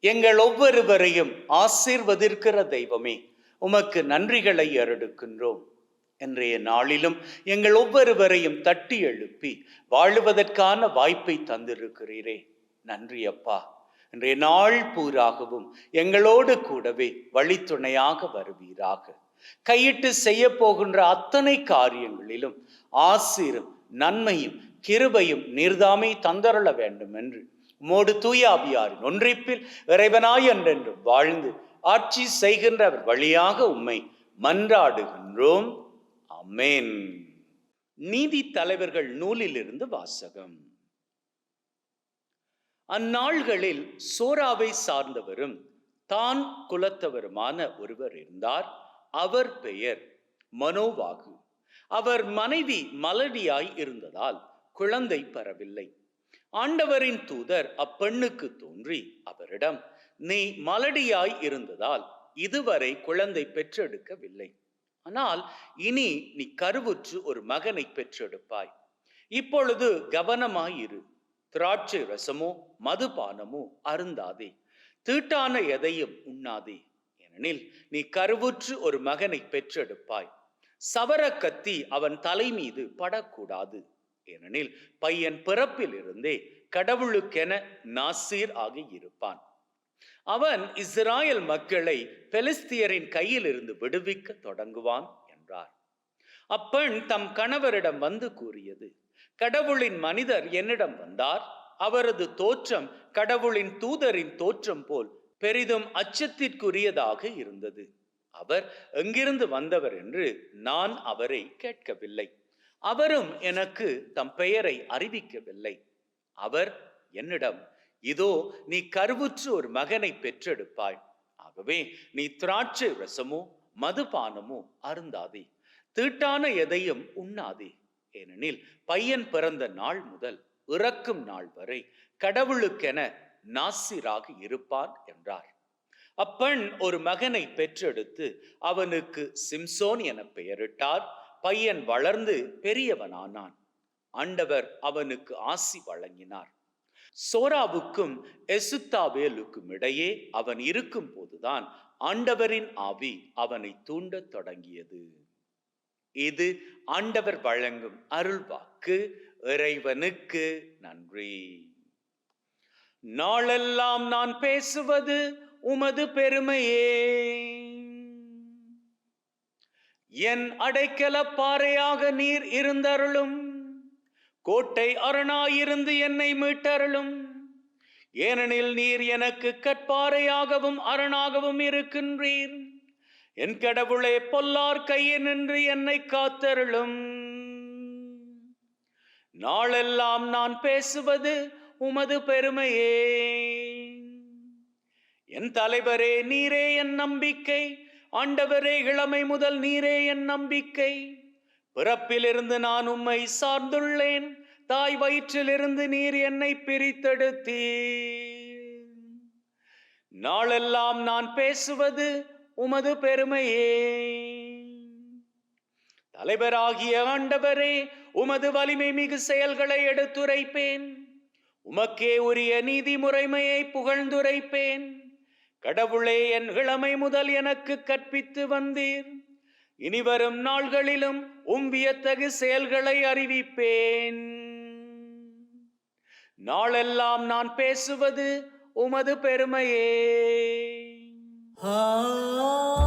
எங்கள் ஒவ்வொருவரையும் ஆசீர்வதிர்கிற தெய்வமே உமக்கு நன்றிகளை அருடுக்கின்றோம் இன்றைய நாளிலும் எங்கள் ஒவ்வொருவரையும் தட்டி எழுப்பி வாழுவதற்கான வாய்ப்பை தந்திருக்கிறீரே. நன்றி அப்பா. இன்றைய நாள் பூராகவும் எங்களோடு கூடவே வழித்துணையாக வருவீராக. கையிட்டு செய்ய போகின்ற அத்தனை காரியங்களிலும் ஆசிரும் நன்மையும் கிருபையும் நீர்தாமே தந்தரள வேண்டும் என்று உமோடு தூயாவியாரின் ஒன்றிப்பில் இறைவனாய் என்றென்று வாழ்ந்து ஆட்சி செய்கின்ற அவர் வழியாக உம்மை மன்றாடுகின்றோம். அமேன் நீதி தலைவர்கள் நூலிலிருந்து வாசகம். அந்நாள்களில் சோராவை சார்ந்தவரும் தான் குலத்தவருமான ஒருவர் இருந்தார். அவர் பெயர் மனோவாகு. அவர் மனைவி மலடியாய் இருந்ததால் குழந்தை பெறவில்லை ஆண்டவரின் தூதர் அப்பெண்ணுக்கு தோன்றி அவரிடம் நீ மலடியாய் இருந்ததால் இதுவரை குழந்தை பெற்றெடுக்கவில்லை. ஆனால் இனி நீ கருவுற்று ஒரு மகனை பெற்றெடுப்பாய். இப்பொழுது கவனமாயிரு. திராட்சை ரசமோ மதுபானமோ அருந்தாதே. தீட்டான எதையும் உண்ணாதே. ஏனெனில் நீ கருவுற்று ஒரு மகனை பெற்றெடுப்பாய். சவர கத்தி அவன் தலை மீது படக்கூடாது. ஏனெனில் பையன் பிறப்பிலிருந்தே கடவுளுக்கென நாசீர் ஆகி இருப்பான். அவன் இஸ்ராயல் மக்களை பெலிஸ்தியரின் கையிலிருந்து விடுவிக்க தொடங்குவான் என்றார். அப்பெண் தம் கணவரிடம் வந்து கூறியது கடவுளின் மனிதர் என்னிடம் வந்தார். அவரது தோற்றம் கடவுளின் தூதரின் தோற்றம் போல் பெரிதும் அச்சத்திற்குரியதாக இருந்தது. அவர் எங்கிருந்து வந்தவர் என்று நான் அவரை கேட்கவில்லை. அவரும் எனக்கு தம் பெயரை அறிவிக்கவில்லை. அவர் என்னிடம் இதோ நீ கருவுற்று ஒரு மகனை பெற்றெடுப்பாய். ஆகவே நீ திராட்சை ரசமோ மதுபானமோ அருந்தாதே. தீட்டான எதையும் உண்ணாதே. ஏனெனில் பையன் பிறந்த நாள் முதல் இறக்கும் நாள் வரை கடவுளுக்கென நாசிராக இருப்பான் என்றார். அப்பெண் ஒரு மகனை பெற்றெடுத்து அவனுக்கு சிம்சோன் என பெயரிட்டார். பையன் வளர்ந்து பெரியவனானான். ஆண்டவர் அவனுக்கு ஆசி வழங்கினார். சோராவுக்கும் எசுத்தாவேலுக்கும் இடையே அவன் இருக்கும் போதுதான் ஆண்டவரின் ஆவி அவனை தூண்டத் தொடங்கியது. இது ஆண்டவர் வழங்கும் அருள்வாக்கு. இறைவனுக்கு நன்றி. நாளெல்லாம் நான் பேசுவது உமது பெருமையே. என் அடைக்கல பாறையாக நீர் இருந்தருளும். கோட்டை அரணாயிருந்து என்னை மீட்டருளும். ஏனெனில் நீர் எனக்கு கற்பாறையாகவும் அரணாகவும் இருக்கின்றீர். என் கடவுளே பொல்லார் கையில் நின்று என்னை காத்தருளும். நாளெல்லாம் நான் பேசுவது உமது பெருமையே. என் தலைவரே நீரே என் நம்பிக்கை. ஆண்டவரே இளமை முதல் நீரே என் நம்பிக்கை. பிறப்பிலிருந்து நான் உம்மை சார்ந்துள்ளேன். தாய் வயிற்றிலிருந்து நீர் என்னை பிரித்தெடுத்தீர். நாளெல்லாம் நான் பேசுவது உமது பெருமையே. தலைவராகிய ஆண்டவரே உமது வலிமை மிகு செயல்களை எடுத்துரைப்பேன். உமக்கே உரிய நீதி முறைமையை புகழ்ந்துரைப்பேன். கடவுளே என் இளமை முதல் எனக்கு கற்பித்து வந்தீர். இனிவரும் நாள்களிலும் உம் வியத்தகு செயல்களை அறிவிப்பேன். நாளெல்லாம் நான் பேசுவது உமது பெருமையே. ஆ.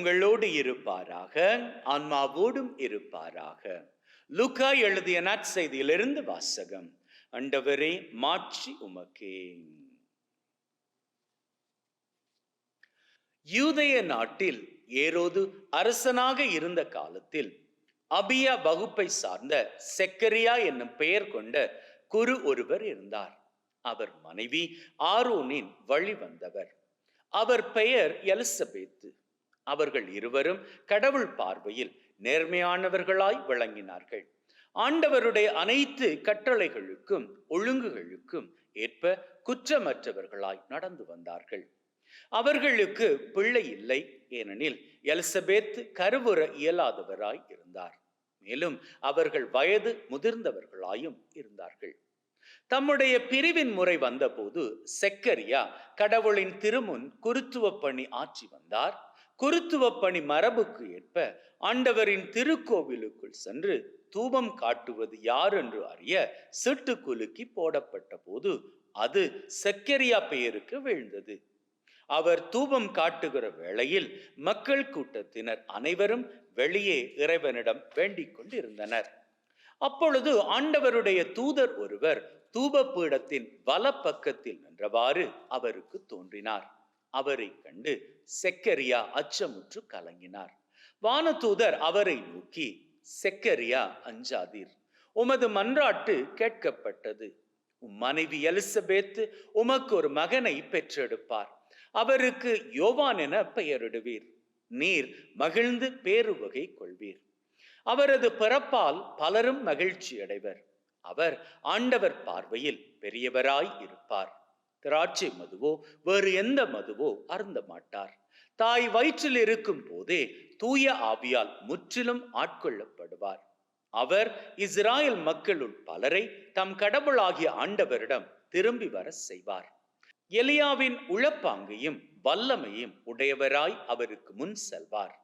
உங்களோடு இருப்பாராக ஆன்மாவோடும் இருப்பாராக. லுக்கா எழுதிய நற்செய்தியிலிருந்து வாசகம். அண்டவரே மாற்றி உமக்கே. யூதய நாட்டில் ஏரோது அரசனாக இருந்த காலத்தில் அபியா வகுப்பை சார்ந்த செக்கரியா என்னும் பெயர் கொண்ட குரு ஒருவர் இருந்தார். அவர் மனைவி ஆரோனின் வழி வந்தவர். அவர் பெயர் எலிசபெத்து. அவர்கள் இருவரும் கடவுள் பார்வையில் நேர்மையானவர்களாய் விளங்கினார்கள். ஆண்டவருடைய அனைத்து கட்டளைகளுக்கும் ஒழுங்குகளுக்கும் ஏற்ப குற்றமற்றவர்களாய் நடந்து வந்தார்கள். அவர்களுக்கு பிள்ளை இல்லை ஏனெனில் எலிசபெத் கருவுற இயலாதவராய் இருந்தார். மேலும் அவர்கள் வயது முதிர்ந்தவர்களாயும் இருந்தார்கள். தம்முடைய பிரிவின் முறை வந்தபோது செக்கரியா கடவுளின் திருமுன் குருத்துவ பணி ஆற்றி வந்தார். குருத்துவ பணி மரபுக்கு ஏற்ப ஆண்டவரின் திருக்கோவிலுக்குள் சென்று தூபம் காட்டுவது யார் என்று அறிய சிட்டு குலுக்கி போடப்பட்ட போது அது செக்கரியா பெயருக்கு விழுந்தது. அவர் தூபம் காட்டுகிற வேளையில் மக்கள் கூட்டத்தினர் அனைவரும் வெளியே இறைவனிடம் வேண்டிக் கொண்டிருந்தனர். அப்பொழுது ஆண்டவருடைய தூதர் ஒருவர் தூப பீடத்தின் வலப்பக்கத்தில் நின்றவாறு அவருக்கு தோன்றினார். அவரை கண்டு செக்கரியா அச்சமுற்று கலங்கினார். வானதூதர் அவரை நோக்கி செக்கரியா அஞ்சாதீர். உமது மன்றாட்டு கேட்கப்பட்டது. உம் மனைவி எலிசபெத் உமக்கு ஒரு மகனை பெற்றெடுப்பார். அவருக்கு யோவான் என பெயரிடுவீர். நீர் மகிழ்ந்து பேருவகை கொள்வீர். அவரது பிறப்பால் பலரும் மகிழ்ச்சி அடைவர் அவர் ஆண்டவர் பார்வையில் பெரியவராய் இருப்பார். திராட்சை மதுவோ வேறு எந்த மதுவோ அருந்த மாட்டார். தாய் வயிற்றில் இருக்கும் போதே தூய ஆவியால் முற்றிலும் ஆட்கொள்ளப்படுவார். அவர் இஸ்ராயல் மக்களுள் பலரை தம் கடவுளாகிய ஆண்டவரிடம் திரும்பி வர செய்வார். எலியாவின் உளப்பாங்கையும் வல்லமையும் உடையவராய் அவருக்கு முன் செல்வார்.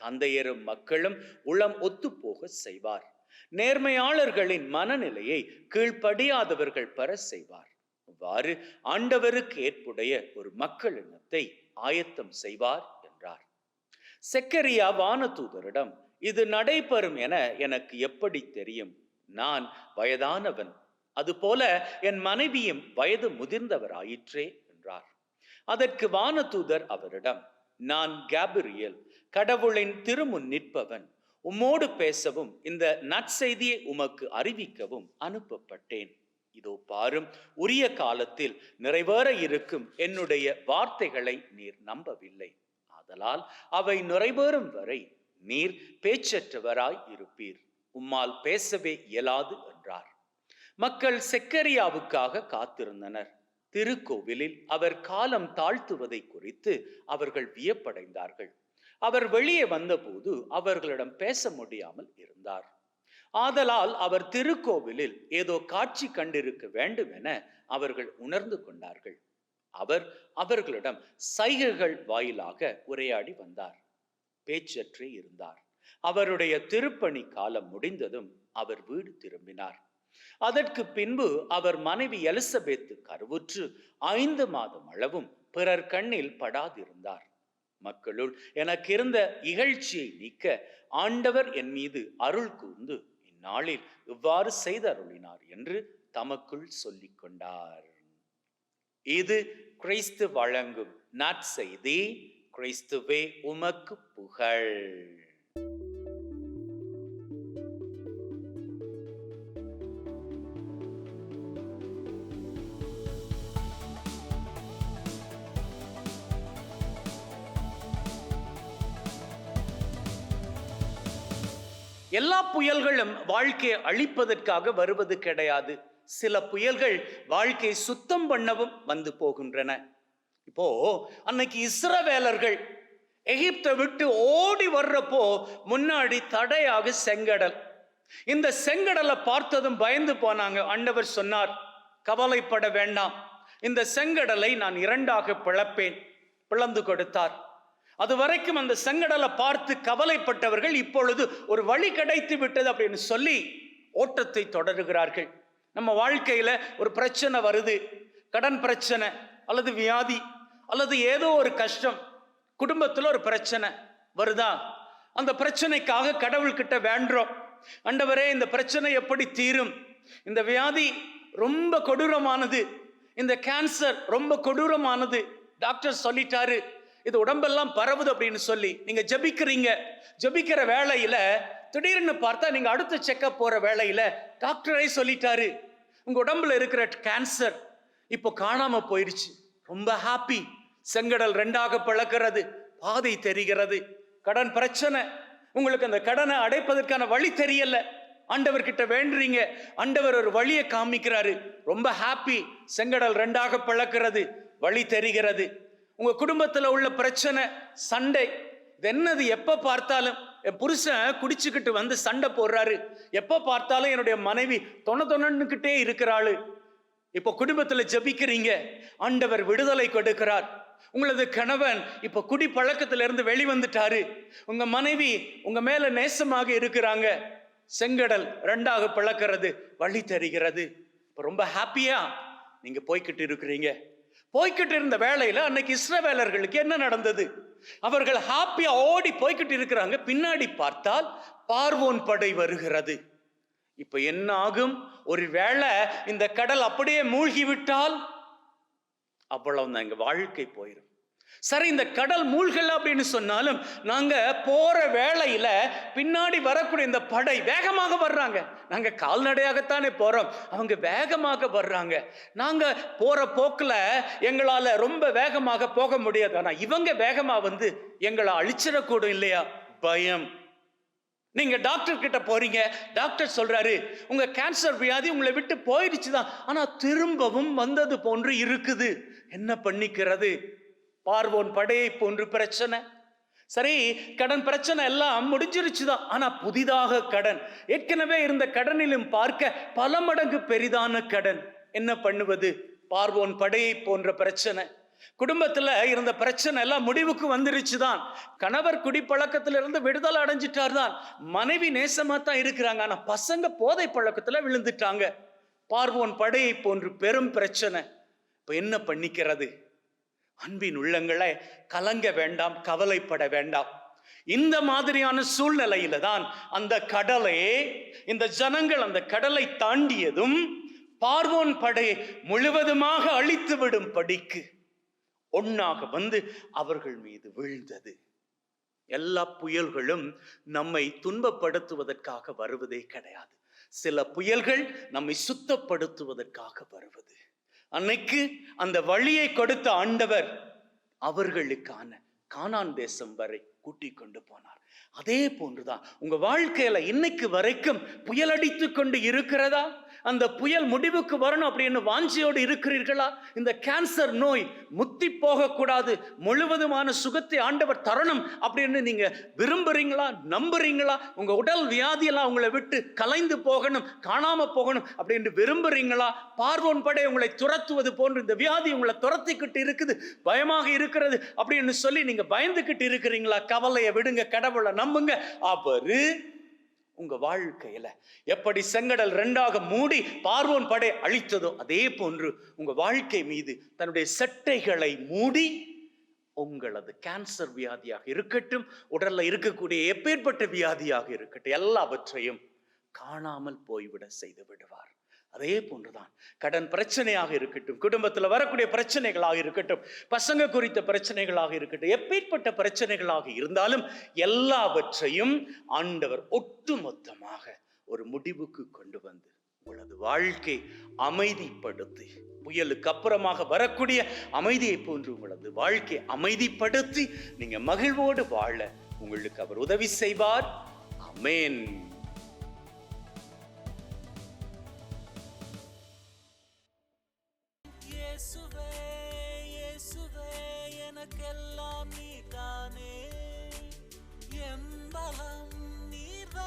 தந்தையரும் மக்களும் உளம் ஒத்துப்போக செய்வார். நேர்மையாளர்களின் மனநிலையை கீழ்ப்படியாதவர்கள் பெற செய்வார். இவ்வாறு ஆண்டவருக்கு ஏற்புடைய ஒரு மக்கள் இனத்தை ஆயத்தம் செய்வார் என்றார். செக்கரியா வானதூதரிடம் இது நடைபெறும் என எனக்கு எப்படி தெரியும்? நான் வயதானவன். அதுபோல என் மனைவியும் வயது முதிர்ந்தவராயிற்றே என்றார். அதற்கு வானதூதர் அவரிடம் நான் கேபிரியல் கடவுளின் திருமுன் நிற்பவன். உம்மோடு பேசவும் இந்த நற்செய்தியை உமக்கு அறிவிக்கவும் அனுப்பப்பட்டேன். இதோ பாரும் உரிய காலத்தில் நிறைவேற இருக்கும் என்னுடைய வார்த்தைகளை நீர் நம்பவில்லை. ஆதலால் அவை நிறைவேறும் வரை நீர் பேச்சற்றவராய் இருப்பீர். உம்மால் பேசவே இயலாது என்றார். மக்கள் செக்கரியாவுக்காக காத்திருந்தனர். திருக்கோவிலில் அவர் காலம் தாழ்த்துவதை குறித்து அவர்கள் வியப்படைந்தார்கள். அவர் வெளியே வந்தபோது அவர்களிடம் பேச முடியாமல் இருந்தார். ஆதலால் அவர் திருக்கோவிலில் ஏதோ காட்சி கண்டிருக்க வேண்டும் என அவர்கள் உணர்ந்து கொண்டார்கள். அவர் அவர்களிடம் சைகைகள் வாயிலாக உரையாடி வந்தார். பேச்சற்றே இருந்தார். அவருடைய திருப்பணி காலம் முடிந்ததும் அவர் வீடு திரும்பினார். அதற்கு பின்பு அவர் மனைவி எலிசபெத்து கருவுற்று ஐந்து மாதம் அளவும் பிறர் கண்ணில் படாதிருந்தார். மக்களுள் எனக்கு இருந்த இகழ்ச்சியை நீக்க ஆண்டவர் என் மீது அருள் கூர்ந்து இந்நாளில் இவ்வாறு செய்தருளினார் என்று தமக்குள் சொல்லிக் கொண்டார். இது கிறிஸ்து வழங்கும் நற்செய்தி. கிறிஸ்துவே உமக்கு புகழ். எல்லா புயல்களும் வாழ்க்கையை அழிப்பதற்காக வருவது கிடையாது. சில புயல்கள் வாழ்க்கையை சுத்தம் பண்ணவும் வந்து போகின்றன. இப்போ அன்னைக்கு இஸ்ரவேலர்கள் எகிப்தை விட்டு ஓடி வர்றப்போ முன்னாடி தடையாக செங்கடல். இந்த செங்கடலை பார்த்ததும் பயந்து போனாங்க. ஆண்டவர் சொன்னார் கவலைப்பட வேண்டாம். இந்த செங்கடலை நான் இரண்டாக பிளப்பேன். பிளந்து கொடுத்தார். அது வரைக்கும் அந்த செங்கடலை பார்த்து கவலைப்பட்டவர்கள் இப்பொழுது ஒரு வழி கிடைத்து விட்டது அப்படின்னு சொல்லி ஓட்டத்தை தொடருகிறார்கள். நம்ம வாழ்க்கையில் ஒரு பிரச்சனை வருது. கடன் பிரச்சனை அல்லது வியாதி அல்லது ஏதோ ஒரு கஷ்டம் குடும்பத்தில் ஒரு பிரச்சனை வருதா? அந்த பிரச்சனைக்காக கடவுள்கிட்ட வேண்டுறோம். அண்டவரே இந்த பிரச்சனை எப்படி தீரும்? இந்த வியாதி ரொம்ப கொடூரமானது. இந்த கேன்சர் ரொம்ப கொடூரமானது. டாக்டர் சொல்லிட்டாரு இது உடம்பெல்லாம் பரவுது அப்படின்னு சொல்லி நீங்க ஜெபிக்கிறீங்க. ஜெபிக்கிற வேலையில திடீர்னு பார்த்தா நீங்க அடுத்த செக்கப் போற வேலையில டாக்டரே சொல்லிட்டாரு. உங்க உடம்புல இருக்கிற கேன்சர் இப்போ காணாம போயிடுச்சு ரொம்ப ஹாப்பி செங்கடல் ரெண்டாக பிளக்கிறது. பாதை தெரிகிறது. கடன் பிரச்சனை. உங்களுக்கு அந்த கடனை அடைப்பதற்கான வழி தெரியல. ஆண்டவர்கிட்ட வேண்டுறீங்க. ஆண்டவர் ஒரு வழியை காமிக்கிறாரு. ரொம்ப ஹாப்பி செங்கடல் ரெண்டாக பிளக்கிறது. வழி தெரிகிறது. உங்கள் குடும்பத்தில் உள்ள பிரச்சனை சண்டை இது என்னது? எப்போ பார்த்தாலும் என் புருஷன் குடிச்சுக்கிட்டு வந்து சண்டை போடுறாரு. எப்போ பார்த்தாலும் என்னுடைய மனைவி தொண தொணன்னுக்கிட்டே இருக்கிறாள். இப்போ குடும்பத்தில் ஜெபிக்கிறீங்க. ஆண்டவர் விடுதலை கொடுக்கிறார். உங்களது கணவன் இப்போ குடி பழக்கத்திலிருந்து வெளிவந்துட்டாரு. உங்க மனைவி உங்க மேல நேசமாக இருக்கிறாங்க. செங்கடல் ரெண்டாக பிளக்கிறது வழி தெரிகிறது. இப்போ ரொம்ப ஹாப்பியா நீங்க போய்கிட்டு இருக்கிறீங்க. போய்கிட்டு இருந்த வேலையில் அன்னைக்கு இஸ்ரவேலர்களுக்கு என்ன நடந்தது? அவர்கள் ஹாப்பியா ஓடி போய்கிட்டு இருக்கிறாங்க பின்னாடி பார்த்தால் பார்வோன் படை வருகிறது. இப்ப என்ன ஆகும்? ஒரு வேளை இந்த கடல் அப்படியே மூழ்கி விட்டால் அவ்வளவுதான் எங்க வாழ்க்கை போயிடும் சரி இந்த கடல் மூழ்கல் அப்படின்னு சொன்னாலும் நாங்க போற வேளையில பின்னாடி வரக்கூடிய இந்த படை வேகமாக வர்றாங்க. நாங்க கால்நடையாகத்தானே போறோம். அவங்க வேகமாக வர்றாங்க. நாங்க போற போக்குல எங்களால ரொம்ப வேகமாக போக முடியாது. ஆனா இவங்க வேகமா வந்து எங்களை அழிச்சிடக்கூடும் இல்லையா? பயம். நீங்க டாக்டர் கிட்ட போறீங்க. டாக்டர் சொல்றாரு உங்க கேன்சர் வியாதி உங்களை விட்டு போயிடுச்சு தான் ஆனா திரும்பவும் வந்தது போன்று இருக்குது. என்ன பண்ணிக்கிறது? பார்வோன் படையை போன்று பிரச்சனை. சரி கடன் பிரச்சனை எல்லாம் முடிஞ்சிருச்சு தான் ஆனா புதிதாக கடன். ஏற்கனவே இருந்த கடனிலும் பார்க்க பல மடங்கு பெரிதான கடன். என்ன பண்ணுவது? பார்வோன் படையை போன்ற பிரச்சனை. குடும்பத்துல இருந்த பிரச்சனை எல்லாம் முடிவுக்கு வந்துருச்சு தான் கணவர் குடிப்பழக்கத்திலிருந்து விடுதலை அடைஞ்சிட்டார் தான் மனைவி நேசமா தான் இருக்கிறாங்க. ஆனா பசங்க போதை பழக்கத்துல விழுந்துட்டாங்க. பார்வோன் படையை போன்று பெரும் பிரச்சனை. இப்ப என்ன பண்ணிக்கிறது? அன்பின் உள்ளங்களை கலங்க வேண்டாம் கவலைப்பட வேண்டாம். இந்த மாதிரியான சூழ்நிலையில தான் அந்த கடலை இந்த ஜனங்கள் அந்த கடலை தாண்டியதும் பார்வோன் படை முழுவதுமாக அழித்து விடும் படிக்கு ஒன்னாக வந்து அவர்கள் மீது விழுந்தது. எல்லா புயல்களும் நம்மை துன்பப்படுத்துவதற்காக வருவதே கிடையாது. சில புயல்கள் நம்மை சுத்தப்படுத்துவதற்காக வருவது. அன்னைக்கு அந்த வழியை கொடுத்த ஆண்டவர் அவர்களுக்கான கானான் தேசம் வரை கூட்டி கொண்டு போனார். அதே போன்றுதான் உங்க வாழ்க்கையில இன்னைக்கு வரைக்கும் புயல் அடித்து கொண்டு இருக்கிறதா? அந்த புயல் முடிவுக்கு வரணும் அப்படின்னு வாஞ்சியோடு இருக்கிறீர்களா? இந்த கேன்சர் நோய் முத்தி போகக்கூடாது. முழுவதுமான சுகத்தை ஆண்டவர் தரணும் அப்படின்னு நீங்க விரும்புறீங்களா? நம்புறீங்களா? உங்க உடல் வியாதியெல்லாம் உங்களை விட்டு கலைந்து போகணும் காணாம போகணும் அப்படின்னு விரும்புறீங்களா? பார்வோன் படை உங்களை துரத்துவது போன்று இந்த வியாதி உங்களை துரத்திக்கிட்டு இருக்குது பயமாக இருக்கிறது அப்படின்னு சொல்லி நீங்க பயந்துக்கிட்டு இருக்கிறீங்களா? கவலையை விடுங்க கடவுளை நம்புங்க. அவரு உங்க வாழ்க்கையில எப்படி செங்கடல் ரெண்டாக மூடி பார்வோன் படை அழித்ததோ அதே போன்று உங்க வாழ்க்கை மீது தன்னுடைய செட்டைகளை மூடி உங்களது கேன்சர் வியாதியாக இருக்கட்டும் உடல்ல இருக்கக்கூடிய எப்பேற்பட்ட வியாதியாக இருக்கட்டும் எல்லாவற்றையும் காணாமல் போய்விட செய்து விடுவார். அதே போன்றுதான். கடன் பிரச்சனையாக இருக்கட்டும் குடும்பத்தில் வரக்கூடிய பிரச்சனைகளாக இருக்கட்டும் பசங்க குறித்த பிரச்சனைகளாக இருக்கட்டும் எப்பேற்பட்ட பிரச்சனைகளாக இருந்தாலும் எல்லாவற்றையும் ஆண்டவர் ஒட்டுமொத்தமாக ஒரு முடிவுக்கு கொண்டு வந்து உங்களது வாழ்க்கை அமைதிப்படுத்தி புயலுக்கு அப்புறமாக வரக்கூடிய அமைதியை போன்று உங்களது வாழ்க்கை அமைதிப்படுத்தி நீங்க மகிழ்வோடு வாழ உங்களுக்கு அவர் உதவி செய்வார். அமேன் இயேசுவே இயேசுவே எனக்கெல்லாம் நீதானே எம்பலம்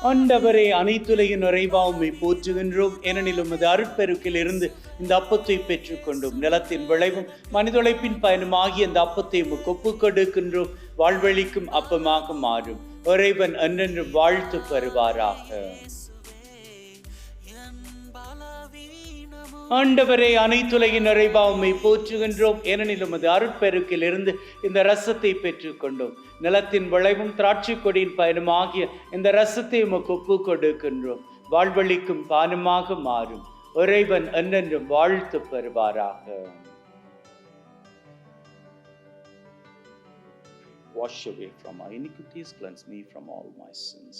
ஆண்டவரே அனைத்துலகின் நிறைவா போற்றுகின்றோம். ஏனெனில் உமது அருட்பெருக்கில் இருந்து இந்த அப்பத்தை பெற்றுக்கொண்டோம். நிலத்தின் விளைவும் மனிதொழைப்பின் பயனுமாகிய இந்த அப்பத்தை உமக்கு கொடுக்கின்றோம் வாழ்வழிக்கும் அப்பமாக மாறும். இறைவன் என்றென்றும் வாழ்த்து பெறுவாராக ஆண்டவரே அனைத்துலகின் நிறைவா போற்றுகின்றோம். ஏனெனில் உமது அருட்பெருக்கில் இருந்து இந்த ரசத்தை பெற்றுக்கொண்டோம். நிலத்தின் விளைவும் திராட்சை கொடியின் பயனுமாகிய இந்த ரசத்தை உமக்கு ஒப்பு கொடுக்கின்றோம். வாழ்வழிக்கும் பானமாக மாறும். இறைவன் என்றென்றும் வாழ்த்து பெறுவாராக. Wash away from my iniquities, cleanse me from all my sins.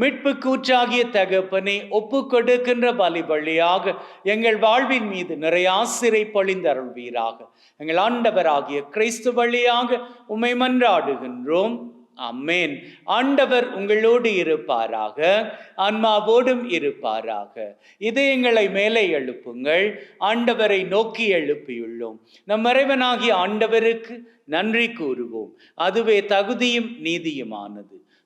மீட்பு கூற்றாகிய தகப்பனை ஒப்பு கொடுக்கின்ற பலி வழியாக எங்கள் வாழ்வின் மீது நிறைய ஆசிரை பொழிந்தருள்வீராக. எங்கள் ஆண்டவராகிய கிறிஸ்து வழியாக உமை மன்றாடுகின்றோம். அம்மேன் ஆண்டவர் உங்களோடு இருப்பாராக ஆன்மாவோடும் இருப்பாராக. இதயங்களை மேலே எழுப்புங்கள் ஆண்டவரை நோக்கி எழுப்பியுள்ளோம். நம் இறைவனாகிய ஆண்டவருக்கு நன்றி கூறுவோம். அதுவே தகுதியும் நீதியுமானது.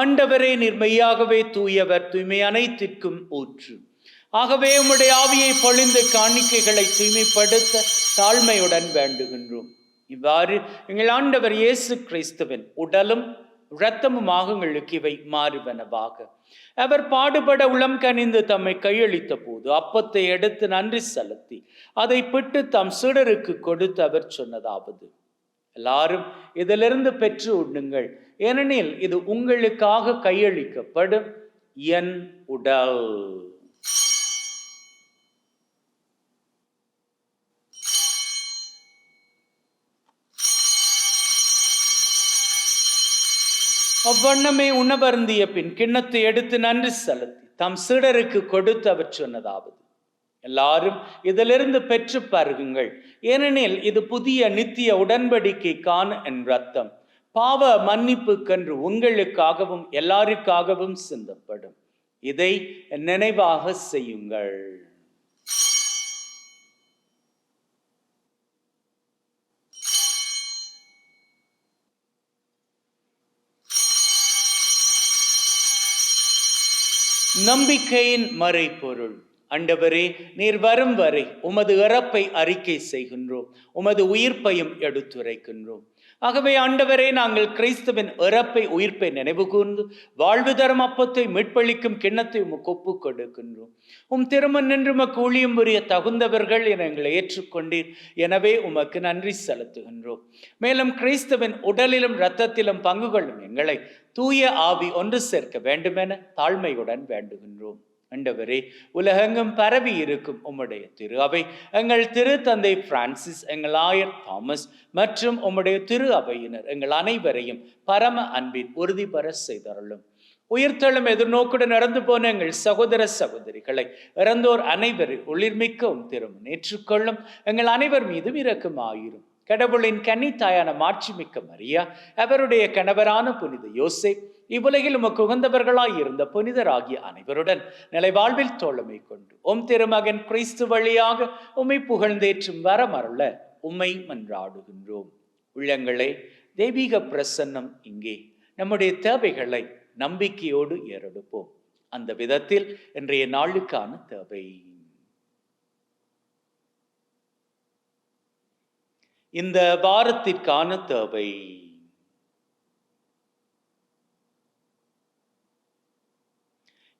ஆண்டவரே நிர்மையாகவே தூயவர். தூய்மை அனைத்திற்கும் ஊற்று. ஆகவே உம்முடைய ஆவியை பொழிந்து காணிக்கைகளை தூய்மைப்படுத்த தாழ்மையுடன் வேண்டுகின்றோம். இவ்வாறு எங்கள் ஆண்டவர் இயேசு கிறிஸ்துவின் உடலும் இரத்தமுமாக எங்களுக்கு இவை மாறுவனவாக. அவர் பாடுபட உளம் கனிந்து தம்மை கையளித்த போது அப்பத்தை எடுத்து நன்றி செலுத்தி அதை பிட்டு தம் சிடருக்கு கொடுத்து அவர் சொன்னதாவது எல்லாரும் இதிலிருந்து பெற்று உண்ணுங்கள். ஏனெனில் இது உங்களுக்காக கையளிக்கப்படும் என் உடல். அவ்வண்ணமே உணவருந்திய பின் கிண்ணத்தை எடுத்து நன்றி செலுத்தி தம் சீடருக்கு கொடுத்து அவர் சொன்னதாவது எல்லாரும் இதிலிருந்து பெற்று பருகுங்கள். ஏனெனில் இது புதிய நித்திய உடன்படிக்கைக்கான என் ரத்தம் பாவ மன்னிப்பு கன்று உங்களுக்காகவும் எல்லாருக்காகவும் சிந்தப்படும். இதை நினைவாக செய்யுங்கள். நம்பிக்கையின் மறைப்பொருள் அண்டவரே நீர் வரும் வரை உமது இறப்பை அறிக்கை செய்கின்றோம். உமது உயிர்ப்பையும் எடுத்துரைக்கின்றோம். ஆகவே ஆண்டவரே நாங்கள் கிறிஸ்துவின் இறப்பை உயிர்ப்பை நினைவு கூர்ந்து வாழ்வு தரும் அப்பத்தை மீட்பளிக்கும் கிண்ணத்தை உமக்கு ஒப்புக் கொடுக்கின்றோம். உம் திருமண் நின்று உமக்கு ஊழியம் புரிய தகுந்தவர்கள் என எங்களை ஏற்றுக்கொண்டீர். எனவே உமக்கு நன்றி செலுத்துகின்றோம். மேலும் கிறிஸ்துவின் உடலிலும் இரத்தத்திலும் பங்கு கொள்ளும் எங்களை தூய ஆவி ஒன்று சேர்க்க வேண்டுமென தாழ்மையுடன் வேண்டுகின்றோம். ஆண்டவரே உலகெங்கும் பரவி இருக்கும் உம்முடைய திரு அவை. எங்கள் திரு தந்தை பிரான்சிஸ் எங்கள் ஆயர் தாமஸ் மற்றும் உம்முடைய திரு அவையினர் எங்கள் அனைவரையும் பரம அன்பின் உறுதி செய்தருளும். உயிர்த்தளம் எதிர்நோக்குடன் இறந்து போன எங்கள் சகோதர சகோதரிகளை இறந்தோர் அனைவரை ஒளிர்மிக்கவும் திரும் ஏற்றுக்கொள்ளும். எங்கள் அனைவர் மீதும் இரக்கம் ஆயிரும் கடவுளின் கன்னித்தாயான மாட்சிமிக்க மரியா அவருடைய கணவரான புனித யோசை இவ்வுலகில் உமக்கு உகந்தவர்களாய் இருந்த புனிதராகிய அனைவருடன் நிலை வாழ்வில் தோழமை கொண்டு உம் திருமகன் கிறிஸ்து வழியாக உம்மை புகழ்ந்தேற்றும் வரமருள உம்மை மன்றாடுகின்றோம். உள்ளங்களே தெய்வீக பிரசன்னம் இங்கே. நம்முடைய தேவைகளை நம்பிக்கையோடு ஏறெடுப்போம். அந்த விதத்தில் இன்றைய நாளுக்கான தேவை. இந்த வாரத்திற்கான தேவை.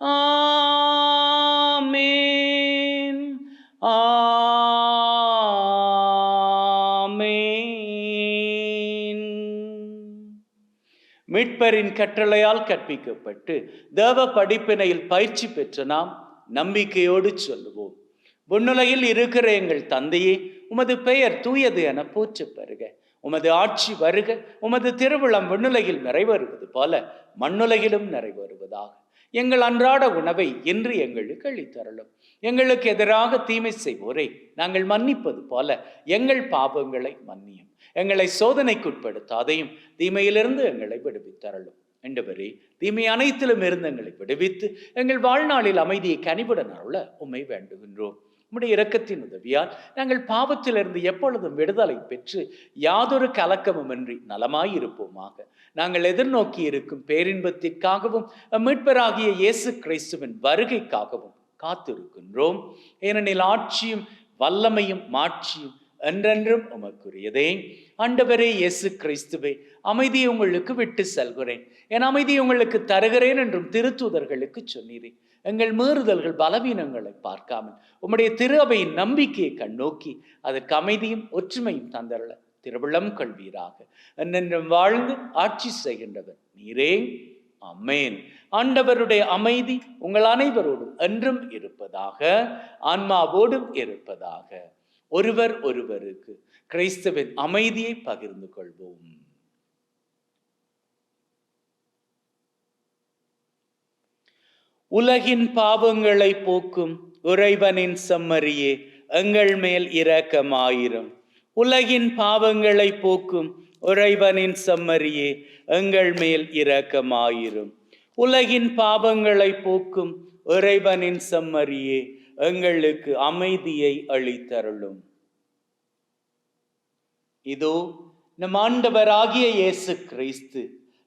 ஆமேன். ஆமேன். மீட்பரின் கட்டளையால் கற்பிக்கப்பட்டு தேவ படிப்பினையில் பயிற்சி பெற்ற நாம் நம்பிக்கையோடு சொல்லுவோம். விண்ணுலையில் இருக்கிற எங்கள் தந்தையே உமது பெயர் தூயது என போற்று பெறுக உமது ஆட்சி வருக உமது திருவிழம் விண்ணுலகில் நிறைவேறுவது போல மண்ணுலகிலும் நிறைவேறுவதாக. எங்கள் அன்றாட உணவை இன்று எங்களுக்கு அளித்தரலும் எங்களுக்கு எதிராக தீமை செய்வோரை நாங்கள் மன்னிப்பது போல எங்கள் பாவங்களை மன்னியும். எங்களை சோதனைக்குட்படுத்தாதையும் தீமையிலிருந்து எங்களை விடுவித்தரலும் என்றவரே தீமை அனைத்திலும் இருந்து எங்களை விடுவித்து எங்கள் வாழ்நாளில் அமைதியை கனிவுடன் அருள உம்மை வேண்டுகின்றோம். உம்முடைய இரக்கத்தின் உதவியால் நாங்கள் பாவத்திலிருந்து எப்பொழுதும் விடுதலை பெற்று யாதொரு கலக்கமுமின்றி நலமாயிருப்போமாக. நாங்கள் எதிர்நோக்கி இருக்கும் பேரின்பத்திற்காகவும் மீட்பராகிய இயேசு கிறிஸ்துவின் வருகைக்காகவும் காத்திருக்கின்றோம். ஏனெனில் ஆட்சியும் வல்லமையும் மாட்சியும் என்றென்றும் உமக்குரியதே. ஆண்டவரே இயேசு கிறிஸ்துவே அமைதியை உங்களுக்கு விட்டு செல்கிறேன். என் அமைதியை உங்களுக்கு தருகிறேன் என்றும் திருத்துதர்களுக்கு சொன்னீரேன் எங்கள் மீறுதல்கள் பலவீனங்களை பார்க்காமல் உம்முடைய திரு அவையின் நம்பிக்கையை கண்ணோக்கி அதற்கு அமைதியும் ஒற்றுமையும் தந்தரல திருவிழம் கொள்வீராக என்றென்றும் வாழ்ந்து ஆட்சி செய்கின்றவர் நீரே. அம்மேன் ஆண்டவருடைய அமைதி உங்கள் அனைவரோடும் என்றும் இருப்பதாக ஆன்மாவோடும் இருப்பதாக. ஒருவர் ஒருவருக்கு கிறிஸ்துவின் அமைதியை பகிர்ந்து கொள்வோம். உலகின் பாவங்களை போக்கும் இறைவனின் செம்மறியே எங்கள் மேல் இரக்கமாயிரும். உலகின் பாவங்களை போக்கும் இறைவனின் செம்மறியே எங்கள் மேல் இரக்கமாயிரும். உலகின் பாவங்களை போக்கும் இறைவனின் செம்மறியே எங்களுக்கு அமைதியை அளித்தருளும். இதோ நம் ஆண்டவராகிய இயேசு கிறிஸ்து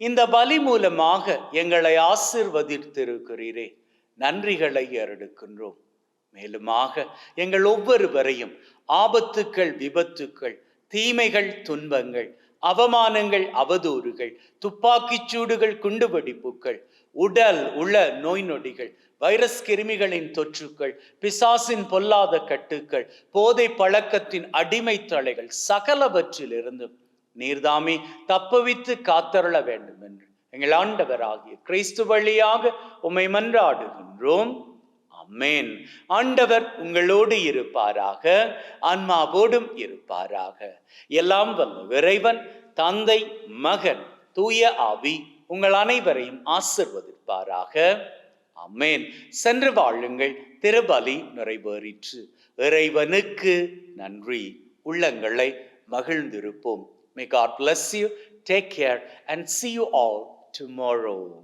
இந்த பலி மூலமாக எங்களை ஆசிர்வதித்திருக்கிறீரே. நன்றிகளை ஏறெடுக்கின்றோம் மேலுமாக எங்கள் ஒவ்வொருவரையும் ஆபத்துக்கள் விபத்துக்கள் தீமைகள் துன்பங்கள் அவமானங்கள் அவதூறுகள் துப்பாக்கிச் சூடுகள் குண்டுவெடிப்புகள் உடல் உள நோய் நொடிகள் வைரஸ் கிருமிகளின் தொற்றுக்கள் பிசாசின் பொல்லாத கட்டுக்கள் போதை பழக்கத்தின் அடிமை தலைகள் சகலவற்றிலிருந்தும் நீர்தாமே தப்புவித்து காத்தருள வேண்டும் என்று எங்கள் ஆண்டவராகிய கிறிஸ்து வழியாக உம்மை மன்றாடுகின்றோம். அம்மேன் ஆண்டவர் உங்களோடு இருப்பாராக ஆன்மாவோடும் இருப்பாராக. எல்லாம் வல்ல இறைவன் தந்தை மகன் தூய ஆவி உங்கள் அனைவரையும் ஆசிர்வதிப்பாராக. அம்மேன் சென்று வாழுங்கள் திருபலி நிறைவேறிற்று. இறைவனுக்கு நன்றி. உள்ளங்களை மகிழ்ந்திருப்போம். May God bless you. Take care and see you all tomorrow.